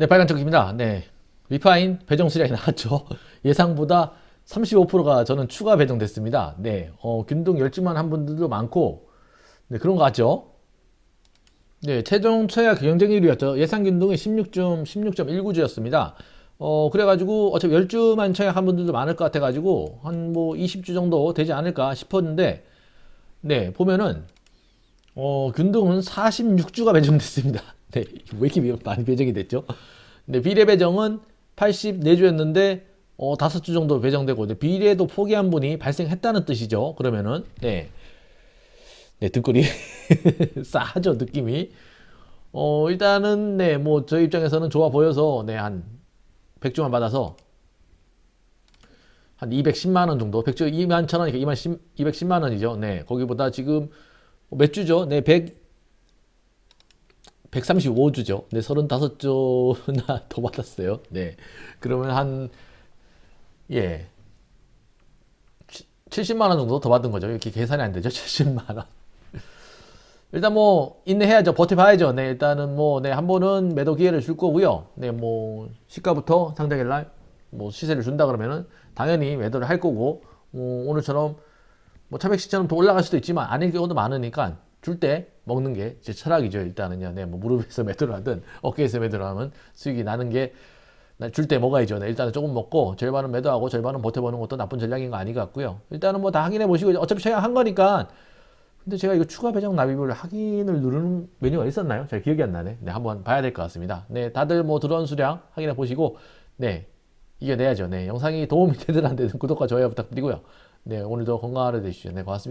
네, 빨간쪽입니다. 네. 리파인 배정 수량이 나왔죠. 예상보다 35%가 저는 추가 배정됐습니다. 네. 어, 균등 열중만 한 분들도 많고, 네, 그런 것 같죠. 네, 최종 최하 경쟁률이었죠. 예상 균등이 16점, 16.19주였습니다. 어, 그래가지고 어차피 10주만 청약한 분들도 많을 것 같아가지고 한 뭐 20주 정도 되지 않을까 싶었는데, 네, 보면은, 어, 균등은 46주가 배정됐습니다. 네, 왜 이렇게 많이 배정이 됐죠? 네, 비례 배정은 84주였는데, 어, 5주 정도 배정되고, 네, 비례도 포기한 분이 발생했다는 뜻이죠. 그러면은, 네. 네, 등골이 싸하죠, 느낌이. 어, 일단은, 네, 뭐, 저희 입장에서는 좋아 보여서, 네, 한 100주만 받아서, 한 210만 원 정도, 100주 2만 천 원이니까 2만 10, 210만 원이죠. 네, 거기보다 지금 몇 주죠? 네, 100, 135주죠. 네, 35주나 더 받았어요. 네, 그러면 한, 예, 70만원 정도 더 받은 거죠. 이렇게 계산이 안 되죠. 70만원. 일단 뭐 인내해야죠. 버텨봐야죠. 네, 일단은 뭐 네, 한 번은 매도 기회를 줄 거고요. 네, 뭐 시가부터 상장일 날 뭐 시세를 준다 그러면은 당연히 매도를 할 거고 뭐 오늘처럼 뭐 차백 시처럼 더 올라갈 수도 있지만 아닐 경우도 많으니까 줄 때 먹는 게 제 철학이죠. 일단은요. 네, 뭐 무릎에서 매도를 하든 어깨에서 매도를 하면 수익이 나는 게 줄 때 먹어야죠. 네, 일단은 조금 먹고 절반은 매도하고 절반은 버텨보는 것도 나쁜 전략인 거 아닌 것 같고요. 일단은 뭐 다 확인해 보시고 어차피 제가 한 거니까 근데 제가 이거 추가 배정 납입을 확인을 누르는 메뉴가 있었나요? 잘 기억이 안 나네. 네, 한번 봐야 될 것 같습니다. 네, 다들 뭐 들어온 수량 확인해 보시고, 네, 이겨내야죠. 네, 영상이 도움이 되든 안 되든 구독과 좋아요 부탁드리고요. 네, 오늘도 건강한 하루 되시죠. 네, 고맙습니다.